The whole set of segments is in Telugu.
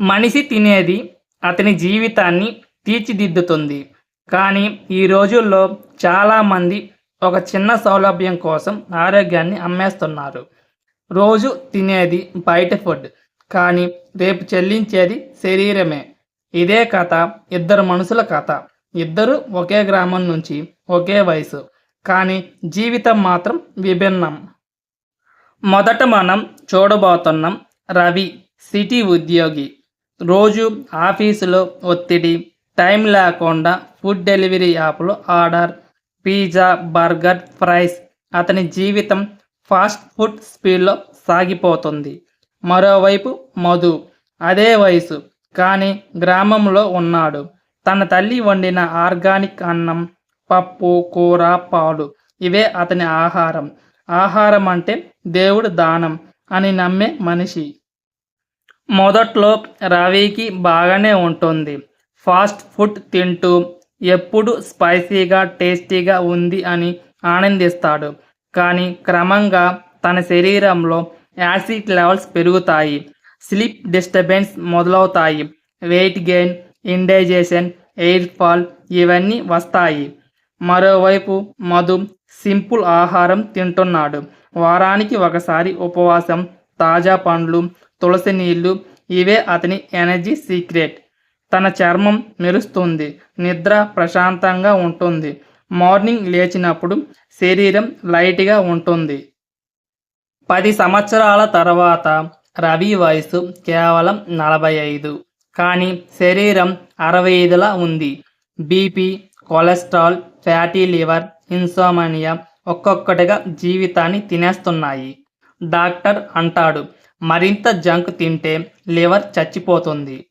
మనిషి తినేది అతని జీవితాన్ని తీర్చిదిద్దుతుంది. కానీ ఈ రోజుల్లో చాలామంది ఒక చిన్న సౌలభ్యం కోసం ఆరోగ్యాన్ని అమ్మేస్తున్నారు. రోజు తినేది బయట ఫుడ్ కానీ రేపు చెల్లించేది శరీరమే. ఇదే కథ ఇద్దరు మనుషుల కథ. ఇద్దరు ఒకే గ్రామం నుంచి ఒకే వయసు కానీ జీవితం మాత్రం విభిన్నం. మొదట మనం చూడబోతున్నాం రవి సిటీ ఉద్యోగి. రోజు ఆఫీసులో ఒత్తిడి టైం లేకుండా ఫుడ్ డెలివరీ యాప్లో ఆర్డర్ పిజ్జా బర్గర్ ఫ్రైస్ అతని జీవితం ఫాస్ట్ ఫుడ్ స్పీడ్లో సాగిపోతుంది. మరోవైపు మధు అదే వయసు కానీ గ్రామంలో ఉన్నాడు. తన తల్లి వండిన ఆర్గానిక్ అన్నం పప్పు కూర పాలు ఇవే అతని ఆహారం. ఆహారం అంటే దేవుడు దానం అని నమ్మే మనిషి. మొదట్లో రవికి బాగానే ఉంటుంది. ఫాస్ట్ ఫుడ్ తింటూ ఎప్పుడు స్పైసీగా టేస్టీగా ఉంది అని ఆనందిస్తాడు. కానీ క్రమంగా తన శరీరంలో యాసిడ్ లెవెల్స్ పెరుగుతాయి. స్లీప్ డిస్టర్బెన్స్ మొదలవుతాయి. Weight gain indigestion hair fall ఇవన్నీ వస్తాయి. మరోవైపు మధు సింపుల్ ఆహారం తింటున్నాడు. వారానికి ఒకసారి ఉపవాసం తాజా పండ్లు తులసి నీళ్ళు ఇవే అతని ఎనర్జీ సీక్రెట్. తన చర్మం మెరుస్తుంది నిద్ర ప్రశాంతంగా ఉంటుంది. మార్నింగ్ లేచినప్పుడు శరీరం లైట్గా ఉంటుంది. పది సంవత్సరాల తర్వాత రవి వయసు కేవలం నలభై ఐదు. కానీ శరీరం అరవై ఐదులా ఉంది. BP cholesterol fatty liver insomnia ఒక్కొక్కటిగా జీవితాన్ని తినేస్తున్నాయి. డాక్టర్ అంటాడు. మరింత జంక్ తింటే లివర్ చచ్చిపోతుంది.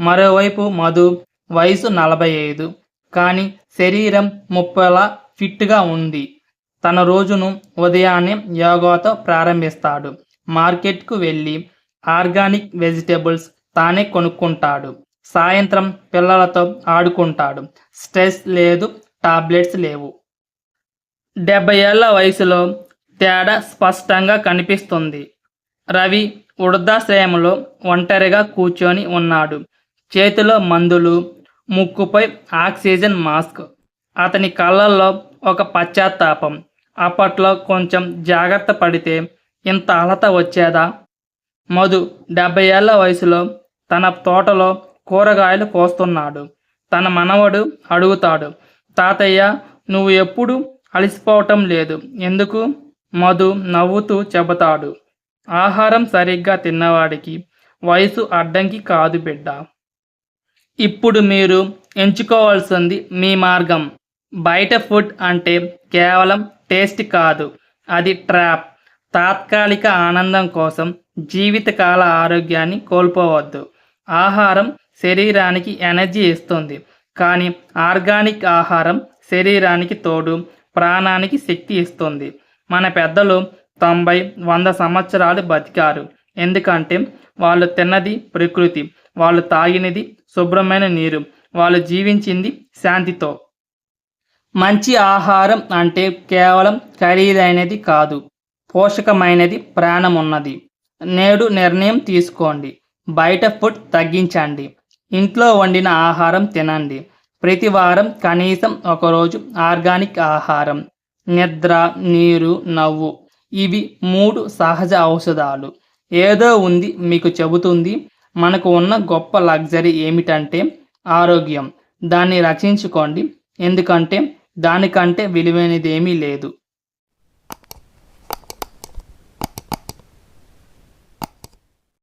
మరోవైపు మధు వయసు నలభై ఐదు కానీ శరీరం ముప్పైలా ఫిట్గా ఉంది. తన రోజును ఉదయాన్నే యోగాతో ప్రారంభిస్తాడు. మార్కెట్కు వెళ్ళి ఆర్గానిక్ వెజిటేబుల్స్ తానే కొనుక్కుంటాడు. సాయంత్రం పిల్లలతో ఆడుకుంటాడు. స్ట్రెస్ లేదు టాబ్లెట్స్ లేవు. డెబ్బై ఏళ్ళ వయసులో తేడా స్పష్టంగా కనిపిస్తుంది. రవి వృద్ధాశ్రయంలో ఒంటరిగా కూర్చొని ఉన్నాడు. చేతిలో మందులు ముక్కుపై ఆక్సిజన్ మాస్క్. అతని కళ్ళల్లో ఒక పశ్చాత్తాపం. అప్పట్లో కొంచెం జాగ్రత్త పడితే ఇంత అలత వచ్చేదా? మధు డెబ్బై ఏళ్ళ వయసులో తన తోటలో కూరగాయలు కోస్తున్నాడు. తన మనవడు అడుగుతాడు తాతయ్య నువ్వు ఎప్పుడు అలసిపోవటం లేదు. ఎందుకు? మధు నవ్వుతూ చెబుతాడు. ఆహారం సరిగ్గా తిన్నవాడికి వయసు అడ్డంకి కాదు బిడ్డ. ఇప్పుడు మీరు ఎంచుకోవాల్సింది మీ మార్గం. బయట ఫుడ్ అంటే కేవలం టేస్ట్ కాదు. అది ట్రాప్. తాత్కాలిక ఆనందం కోసం జీవితకాల ఆరోగ్యాన్ని కోల్పోవద్దు. ఆహారం శరీరానికి ఎనర్జీ ఇస్తుంది. కానీ ఆర్గానిక్ ఆహారం శరీరానికి తోడు ప్రాణానికి శక్తి ఇస్తుంది. మన పెద్దలు తొంభై వంద సంవత్సరాలు బతికారు. ఎందుకంటే వాళ్ళు తిన్నది ప్రకృతి వాళ్ళు తాగినది శుభ్రమైన నీరు వాళ్ళు జీవించింది శాంతితో. మంచి ఆహారం అంటే కేవలం ఖరీదైనది కాదు పోషకమైనది ప్రాణం ఉన్నది నేడు నిర్ణయం తీసుకోండి బయట ఫుడ్ తగ్గించండి ఇంట్లో వండిన ఆహారం తినండి. ప్రతి వారం కనీసం ఒకరోజు ఆర్గానిక్ ఆహారం. నిద్ర నీరు నవ్వు. ఇవి మూడు సహజ ఔషధాలు. ఏదో ఉంది మీకు చెబుతుంది. మనకు ఉన్న గొప్ప లగ్జరీ ఏమిటంటే ఆరోగ్యం. దాన్ని రక్షించుకోండి. ఎందుకంటే దానికంటే విలువైనదేమీ లేదు.